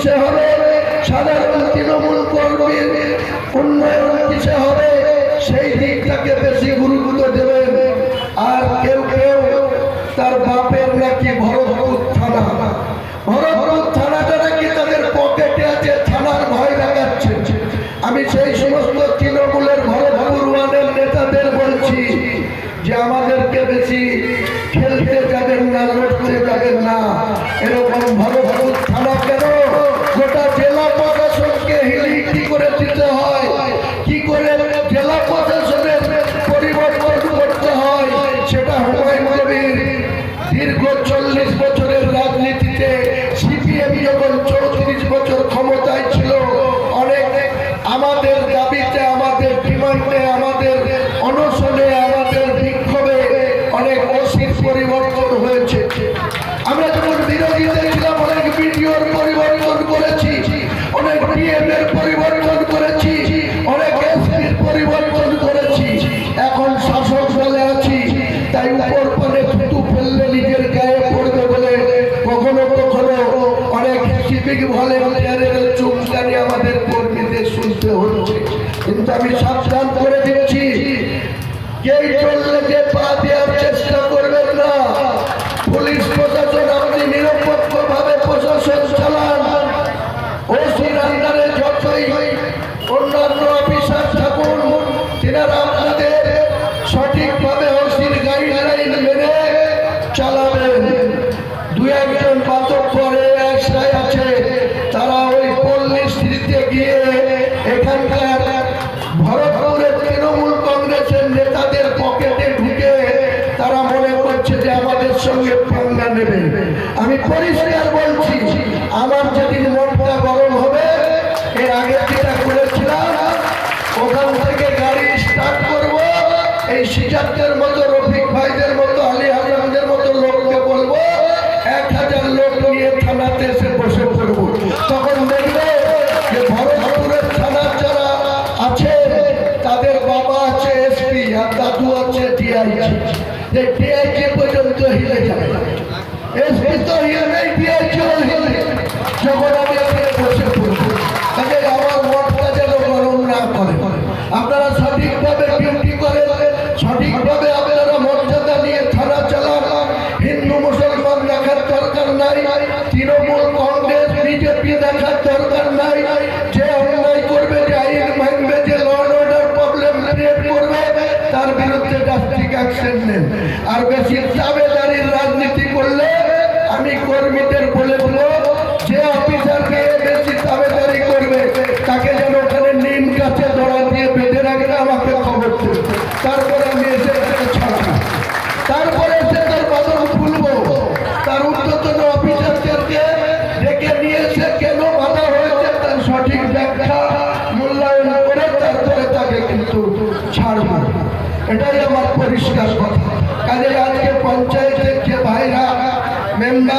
কিসে হবে? সাধারণ তৃণমূল কর্মীর উন্নয়ন কিসে হবে? সেই দিকটাকে বেশি গুরুত্ব দেবেন। আর কেউ কেউ তার বাপের নাকি ভরতপুর থানা। ভরতপুর থানাটা নাকি তাদের পকেটে আছে, থানার ভয় দেখাচ্ছে। আমি সেই সমস্ত তৃণমূলের ভরতপুর ওয়ানের নেতাদের বলছি যে আমাদেরকে বেশি খেলতে যাবেন না, লড়তে যাবেন না। সিভিক ভলেন্টিয়ারের চুমকানি আমাদের কর্মীদের শুনতে হচ্ছে। কিন্তু আমি সাবধান করে দিচ্ছি। যেই চললে পা দেওয়ার চেষ্টা করবেন না। পুলিশ প্রশাসন আপনি নিরপেক্ষ ভাবে প্রশাসন চালান। ওসির আন্ডারে যতই অন্যান্য অফিসার থাকুন, তেনারা আপনাদের সঠিকভাবে ভরতপুরের তৃণমূল কংগ্রেসের নেতাদের পকেটে ঢুকে তারা মনে করছে যে আমাদের সঙ্গে পাঙ্গা নেবে। আমি পরিষ্কার বলছি, আমার যেদিন মনটা গরম হবে, এর আগে যেটা করেছিলাম থেকে গাড়ি স্টার্ট করব, এই সিজারদের মতো আছে ডিআইজি যে ডিআইজি পর্যন্ত হিলে যাবে। এসপি তো করে। আপনারা সঠিকভাবে অ্যাকশন নেন আর বেশি দাবেদারির রাজনীতি করলে আমি কর্মীদের বলে দেবো, যে অফিসারকে বেশি দাবেদারি করবে, তাকে যেন ওখানে নিম গাছে দড়া দিয়ে বেঁধে রাখলে আমাকে খবর দেবে। তারপরে আমি এসে ছাড়বো। তারপরে এসে তার বাদল খুলবো। তার ঊর্ধ্বতন অফিসারদেরকে ডেকে নিয়ে এসে কেন বাধা হয়েছে তার সঠিক ব্যাখ্যা ছাড়বো। এটাই আমার পরিষ্কার কথা। কাজে আজকে পঞ্চায়েতের যে ভাইরা মেম্বার